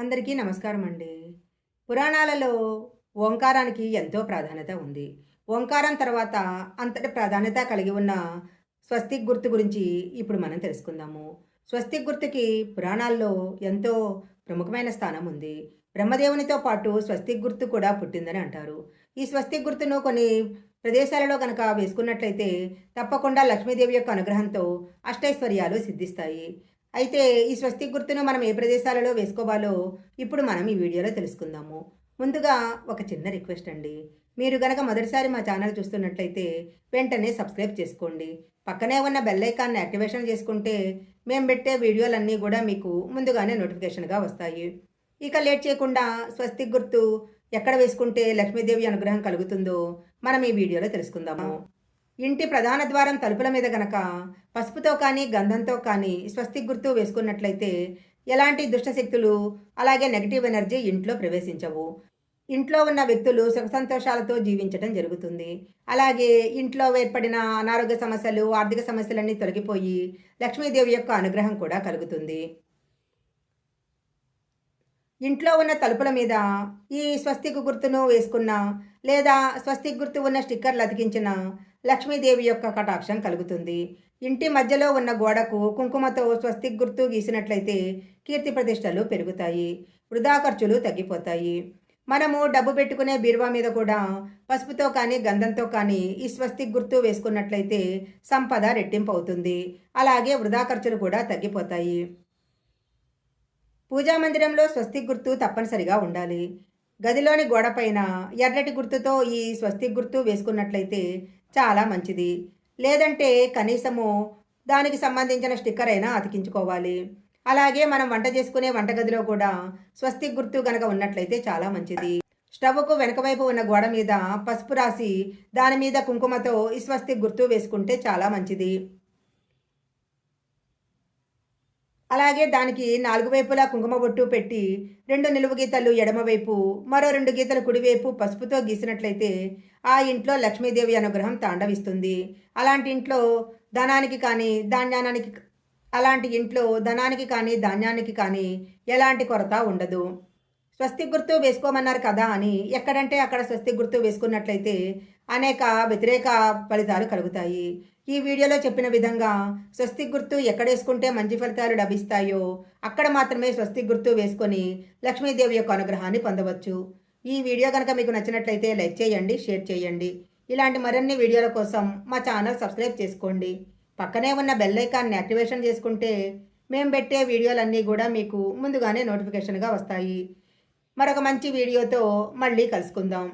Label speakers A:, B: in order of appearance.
A: అందరికీ నమస్కారం అండి పురాణాలలో ఓంకారానికి ఎంతో ప్రాధాన్యత ఉంది. ఓంకారం తర్వాత అంతటి ప్రాధాన్యత కలిగి ఉన్న స్వస్తిక్ గుర్తు గురించి ఇప్పుడు మనం తెలుసుకుందాము. స్వస్తిక్ గుర్తుకి పురాణాల్లో ఎంతో ప్రముఖమైన స్థానం ఉంది. బ్రహ్మదేవునితో పాటు స్వస్తిక్ గుర్తు కూడా పుట్టిందని అంటారు. ఈ స్వస్తిక్ గుర్తును కొన్ని ప్రదేశాలలో కనుక వేసుకున్నట్లయితే తప్పకుండా లక్ష్మీదేవి యొక్క అనుగ్రహంతో అష్టైశ్వర్యాలు సిద్ధిస్తాయి. అయితే ఈ స్వస్తిక్ గుర్తును మనం ఏ ప్రదేశాలలో వేసుకోవాలో ఇప్పుడు మనం ఈ వీడియోలో తెలుసుకుందాము. ముందుగా ఒక చిన్న రిక్వెస్ట్ అండి. మీరు గనక మొదటిసారి మా ఛానల్ చూస్తున్నట్లయితే వెంటనే సబ్స్క్రైబ్ చేసుకోండి. పక్కనే ఉన్న బెల్ ఐకాన్ని యాక్టివేషన్ చేసుకుంటే మేము పెట్టే వీడియోలన్నీ కూడా మీకు ముందుగానే నోటిఫికేషన్గా వస్తాయి. ఇక లేట్ చేయకుండా స్వస్తిక్ గుర్తు ఎక్కడ వేసుకుంటే లక్ష్మీదేవి అనుగ్రహం కలుగుతుందో మనం ఈ వీడియోలో తెలుసుకుందాము. ఇంటి ప్రధాన ద్వారం తలుపుల మీద గనక పసుపుతో కానీ గంధంతో కానీ స్వస్తిక్ గుర్తు వేసుకున్నట్లయితే ఎలాంటి దుష్టశక్తులు అలాగే నెగిటివ్ ఎనర్జీ ఇంట్లో ప్రవేశించవు. ఇంట్లో ఉన్న వ్యక్తులు సుఖ సంతోషాలతో జీవించడం జరుగుతుంది. అలాగే ఇంట్లో ఏర్పడిన అనారోగ్య సమస్యలు ఆర్థిక సమస్యలన్నీ తొలగిపోయి లక్ష్మీదేవి యొక్క అనుగ్రహం కూడా కలుగుతుంది. ఇంట్లో ఉన్న తలుపుల మీద ఈ స్వస్తిక్ గుర్తును వేసుకున్న లేదా స్వస్తిక్ గుర్తు ఉన్న స్టిక్కర్లు అతికించిన లక్ష్మీదేవి యొక్క కటాక్షం కలుగుతుంది. ఇంటి మధ్యలో ఉన్న గోడకు కుంకుమతో స్వస్తిక్ గుర్తు గీసినట్లయితే కీర్తి ప్రతిష్టలు పెరుగుతాయి. వృధా ఖర్చులు తగ్గిపోతాయి. మనము డబ్బు పెట్టుకునే బీరువా మీద కూడా పసుపుతో కానీ గంధంతో కానీ ఈ స్వస్తిక్ గుర్తు వేసుకున్నట్లయితే సంపద రెట్టింపు అవుతుంది. అలాగే వృధా ఖర్చులు కూడా తగ్గిపోతాయి. పూజా మందిరంలో స్వస్తిక్ గుర్తు తప్పనిసరిగా ఉండాలి. గదిలోని గోడపైన ఎర్రటి గుర్తుతో ఈ స్వస్తిక్ గుర్తు వేసుకున్నట్లయితే చాలా మంచిది. లేదంటే కనీసము దానికి సంబంధించిన స్టిక్కర్ అయినా అతికించుకోవాలి. అలాగే మనం వంట చేసుకునే వంటగదిలో కూడా స్వస్తిక్ గుర్తు గనక ఉన్నట్లయితే చాలా మంచిది. స్టవ్కు వెనక వైపు ఉన్న గోడ మీద పసుపు రాసి దాని మీద కుంకుమతో ఈ స్వస్తిక్ గుర్తు వేసుకుంటే చాలా మంచిది. అలాగే దానికి నాలుగు వైపులా కుంకుమ బొట్టు పెట్టి రెండు నిలువు గీతలు ఎడమవైపు మరో రెండు గీతలు కుడివైపు పసుపుతో గీసినట్లయితే ఆ ఇంట్లో లక్ష్మీదేవి అనుగ్రహం తాండవిస్తుంది. అలాంటి ఇంట్లో ధనానికి కానీ ధాన్యానికి అలాంటి ఇంట్లో ధనానికి కానీ ధాన్యానికి కానీ ఎలాంటి కొరత ఉండదు. స్వస్తి గుర్తు వేసుకోమన్నారు కదా అని ఎక్కడంటే అక్కడ స్వస్తి గుర్తు వేసుకున్నట్లయితే అనేక వ్యతిరేక ఫలితాలు కలుగుతాయి. ఈ వీడియోలో చెప్పిన విధంగా స్వస్తి గుర్తు ఎక్కడ వేసుకుంటే మంచి ఫలితాలు లభిస్తాయో అక్కడ మాత్రమే స్వస్తి గుర్తు వేసుకొని లక్ష్మీదేవి యొక్క అనుగ్రహాన్ని పొందవచ్చు. ఈ వీడియో కనుక మీకు నచ్చినట్లయితే లైక్ చేయండి షేర్ చేయండి. ఇలాంటి మరిన్ని వీడియోల కోసం మా ఛానల్ సబ్స్క్రైబ్ చేసుకోండి. పక్కనే ఉన్న బెల్ ఐకాన్ని యాక్టివేషన్ చేసుకుంటే మేము పెట్టే వీడియోలన్నీ కూడా మీకు ముందుగానే నోటిఫికేషన్గా వస్తాయి. మరొక మంచి వీడియోతో మళ్ళీ కలుసుకుందాం.